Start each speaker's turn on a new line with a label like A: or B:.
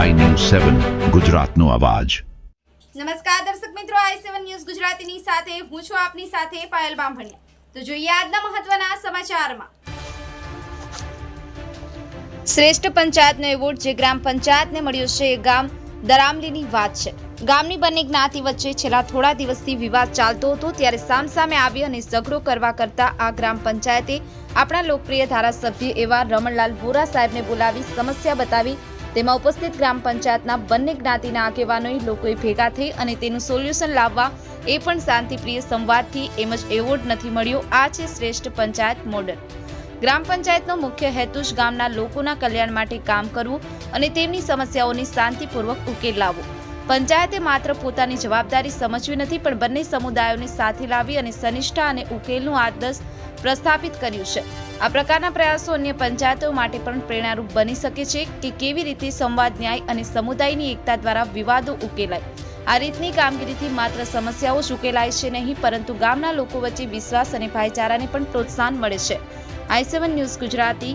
A: સેવન, ગુજરાતનો અવાજ.
B: નમસ્કાર દર્શક મિત્રો, આઈ સેવન ન્યૂઝ ગુજરાતીની સાથે હું છું આપની સાથે પાયલ બામભણિયા. તો જોઈએ આજના મહત્વના સમાચારમાં. શ્રેષ્ઠ પંચાયતનો એવોર્ડ જે ગ્રામ પંચાયતને મળ્યો છે એ ગામ દરામલીની વાત છે. ગામની બંને જ્ઞાતિ વચ્ચે છેલ્લા થોડા દિવસથી વિવાદ ચાલતો હતો, ત્યારે સામસામે આવી અને ઝઘડો કરવા કરતા આ ગ્રામ પંચાયતે આપણા લોકપ્રિય ધારાસભ્ય એવા રમણલાલ વોરા સાહેબને બોલાવી સમસ્યા બતાવી તેમાં ઉપસ્થિત ગ્રામ પંચાયતના બંને જ્ઞાતિના આગેવાનોએ લોકોએ ભેગા થઈ અને તેનું સોલ્યુશન લાવવા એ પણ શાંતિપ્રિય સંવાદથી એમ જ એવોર્ડ નથી મળ્યો. આ છે શ્રેષ્ઠ પંચાયત મોડલ. ગ્રામ પંચાયતનો મુખ્ય હેતુ જ ગામના લોકોના કલ્યાણ માટે કામ કરવું અને તેમની સમસ્યાઓની શાંતિપૂર્વક ઉકેલ લાવવો. પંચાયતે માત્ર પોતાની જવાબદારી સમજવી નથી, પણ બંને સમુદાયોને સાથે લાવી અને સનિષ્ઠા અને ઉકેલનું આદર્શ પ્રસ્થાપિત કર્યું છે. આ પ્રકારના પ્રયાસો અન્ય પંચાયતો માટે પણ પ્રેરણારૂપ બની શકે છે કે કેવી રીતે સંવાદ, ન્યાય અને સમુદાયની એકતા દ્વારા વિવાદો ઉકેલાય. આ રીતની કામગીરીથી માત્ર સમસ્યાઓ જ ઉકેલાય છે નહીં, પરંતુ ગામના લોકો વચ્ચે વિશ્વાસ અને ભાઈચારાને પણ પ્રોત્સાહન મળે છે. આઈ સેવન ન્યૂઝ ગુજરાતી